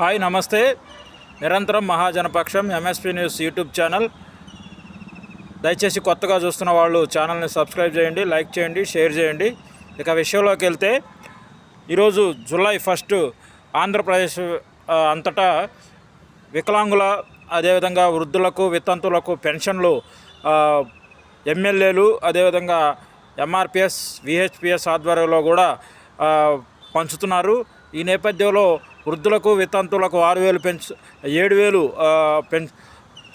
Hi నమస్తే. నిరంతరం Mahajanapaksham MSP news YouTube channel దయచేసి కొత్తగా చూస్తున్న వాళ్ళు ఛానల్ని సబ్స్క్రైబ్ చేయండి లైక్ చేయండి షేర్ చేయండి. ఇక విషయంలోకి వెళ్తే ఈరోజు జూలై ఫస్ట్ ఆంధ్రప్రదేశ్ అంతటా వికలాంగుల అదేవిధంగా వృద్ధులకు వితంతులకు పెన్షన్లు ఎమ్మెల్యేలు అదేవిధంగా ఎంఆర్పిఎస్ విహెచ్పిఎస్ ఆధ్వర్యంలో కూడా పంచుతున్నారు. ఈ నేపథ్యంలో వృద్ధులకు వితంతులకు ఆరు వేలు పెంచు ఏడు వేలు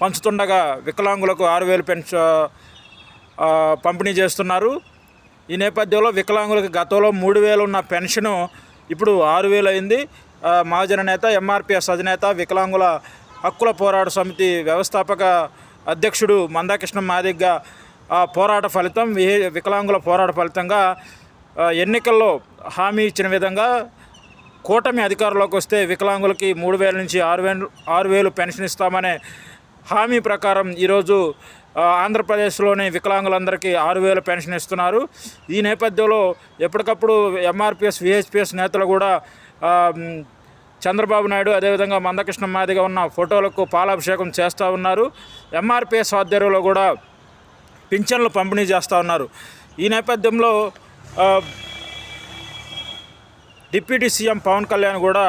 పంచుతుండగా వికలాంగులకు ఆరు వేలు పెంచ పంపిణీ చేస్తున్నారు. ఈ నేపథ్యంలో వికలాంగులకు గతంలో మూడు వేలు ఉన్న పెన్షను ఇప్పుడు ఆరు వేలు అయింది మహాజన నేత ఎంఆర్పిఎస్ అధినేత వికలాంగుల హక్కుల పోరాట సమితి వ్యవస్థాపక అధ్యక్షుడు మందాకృష్ణ మాదిగ పోరాట ఫలితం వికలాంగుల పోరాట ఫలితంగా ఎన్నికల్లో హామీ ఇచ్చిన విధంగా కూటమి అధికారంలోకి వస్తే వికలాంగులకి మూడు వేల నుంచి ఆరు వేలు ఆరు వేలు పెన్షన్ ఇస్తామనే హామీ ప్రకారం ఈరోజు ఆంధ్రప్రదేశ్లోని వికలాంగులందరికీ ఆరు వేల పెన్షన్ ఇస్తున్నారు. ఈ నేపథ్యంలో ఎప్పటికప్పుడు ఎంఆర్పిఎస్ విహెచ్పిఎస్ నేతలు కూడా చంద్రబాబు నాయుడు అదేవిధంగా మందకృష్ణ మాదిగా ఉన్న ఫోటోలకు పాలాభిషేకం చేస్తూ ఉన్నారు. ఎంఆర్పిఎస్ ఆధ్వర్యంలో కూడా పింఛన్లు పంపిణీ చేస్తూ ఉన్నారు. ఈ నేపథ్యంలో డిప్యూటీ సీఎం పవన్ కళ్యాణ్ కూడా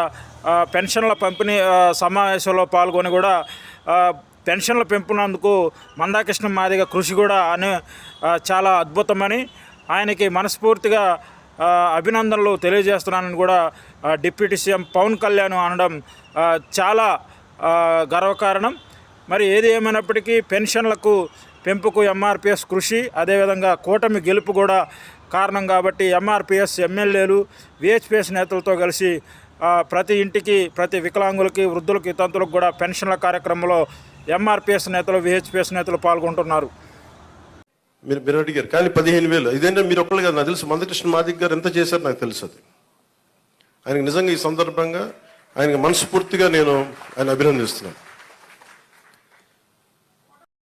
పెన్షన్ల పంపిణీ సమావేశంలో పాల్గొని కూడా పెన్షన్ల పెంపునందుకు మందాకృష్ణ మాదిగ కృషి కూడా అని చాలా అద్భుతమని ఆయనకి మనస్ఫూర్తిగా అభినందనలు తెలియజేస్తున్నానని కూడా డిప్యూటీ సీఎం పవన్ కళ్యాణ్ అనడం చాలా గర్వకారణం. మరి ఏది ఏమైనప్పటికీ పెన్షన్లకు పెంపుకు ఎంఆర్పిఎస్ కృషి అదేవిధంగా కూటమి గెలుపు కూడా కారణం కాబట్టి ఎంఆర్పిఎస్ ఎమ్మెల్యేలు విహెచ్పిఎస్ నేతలతో కలిసి ప్రతి ఇంటికి ప్రతి వికలాంగులకి వృద్ధులకి తంతులకు కూడా పెన్షన్ల కార్యక్రమంలో ఎంఆర్పిఎస్ నేతలు విహెచ్పిఎస్ నేతలు పాల్గొంటున్నారు. మీరు మీరు అడిగారు. కానీ పదిహేను వేలు. ఇదేంటే మీరు ఒక్కళ్ళు కదా. నాకు తెలుసు మందకృష్ణ మాదిక్ గారు ఎంత చేశారు నాకు తెలుసు అది. ఆయనకు నిజంగా ఈ సందర్భంగా ఆయనకి మనస్ఫూర్తిగా నేను ఆయన అభినందిస్తున్నాను.